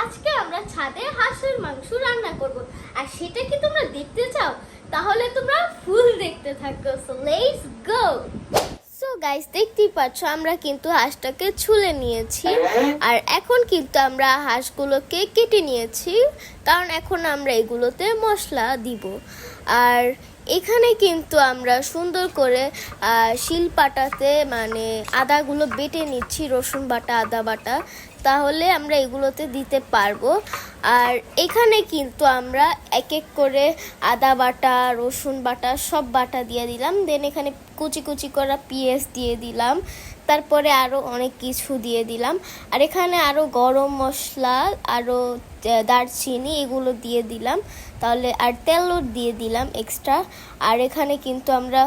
আজকে আমরা ছাদে হাঁসের মাংস রান্না করব। আর সেটা কি তোমরা দেখতে চাও? তাহলে তোমরা ফুল দেখতে থাকো। So let's go so guys দেখতেই পাচ্ছ আমরা কিন্তু হাঁসটাকে ছুলে নিয়েছি। আর এখন কিন্তু আমরা হাঁসগুলোকে কেটে নিয়েছি। কারণ এখন আমরা এগুলোতে মশলা দিব। আর এখানে কিন্তু আমরা সুন্দর করে শিল পাটাতে মানে আদাগুলো বেটে নিচ্ছি, রসুন বাটা, আদা বাটা, তাহলে আমরা এগুলোতে দিতে পারব। আর এখানে কিন্তু আমরা এক এক করে আদা বাটা, রসুন বাটা সব বাটা দিয়ে দিলাম। দেন এখানে কুচি কুচি করা পেঁয়াজ দিয়ে দিলাম। তারপরে আরও অনেক কিছু দিয়ে দিলাম। আর এখানে আরও গরম মশলা আরও দারচিনি এগুলো দিয়ে দিলাম। তাহলে আর তেলও দিয়ে দিলাম এক্সট্রা আর এখানে কিন্তু আমরা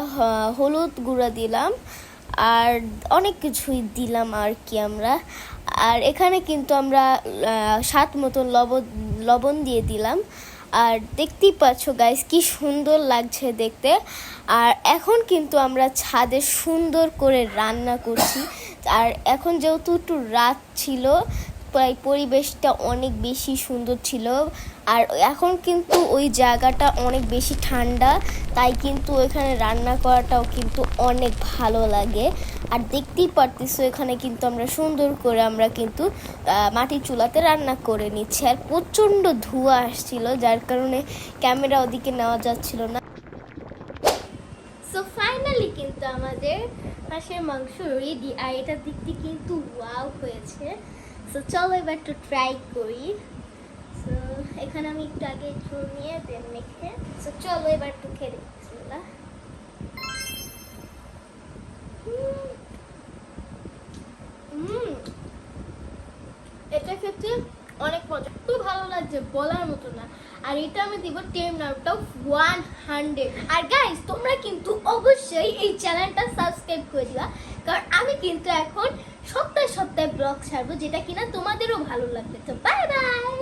হলুদ গুঁড়া দিলাম। আর অনেক কিছুই দিলাম আর কি আমরা। আর এখানে কিন্তু আমরা স্বাদ মতন লবণ লবণ দিয়ে দিলাম। আর দেখতেই পাচ্ছ গাইস কি সুন্দর লাগছে দেখতে। আর এখন কিন্তু আমরা ছাদে সুন্দর করে রান্না করছি। আর এখন যেহেতু একটু রাত ছিল পরিবেশটা অনেক বেশি সুন্দর ছিল। আর এখন কিন্তু ওই জায়গাটা অনেক বেশি ঠান্ডা, তাই কিন্তু ওইখানে রান্না করাটাও কিন্তু অনেক ভালো লাগে। আর দেখতেই পারতেছো এখানে কিন্তু আমরা সুন্দর করে আমরা কিন্তু মাটির চুলাতে রান্না করে নিচ্ছি। আর প্রচণ্ড ধোঁয়া আসছিল, যার কারণে ক্যামেরা ওদিকে নেওয়া যাচ্ছিল না। সো ফাইনালি কিন্তু আমাদের হাঁসের মাংস রেডি আর এটা দেখতে কিন্তু ওয়াও হয়েছে। সো চলো এবার একটু ট্রাই করি সো এখানে আমি একটু আগে ঝোল নিয়ে দেন মেখে সো চলো এবার একটু খেয়ে দেখি, বিসমিল্লাহ। হুম। হুম। এটা খেতে অনেক মজা খুব ভালো লাগছে, বলার মতো না আর এটা আমি দিব ten out of one hundred R guys তোমরা কিন্তু অবশ্যই এই চ্যানেলটা ব্লগ ছাড়বো যেটা কিনা তোমাদেরও ভালো লাগবে। তো বাই বাই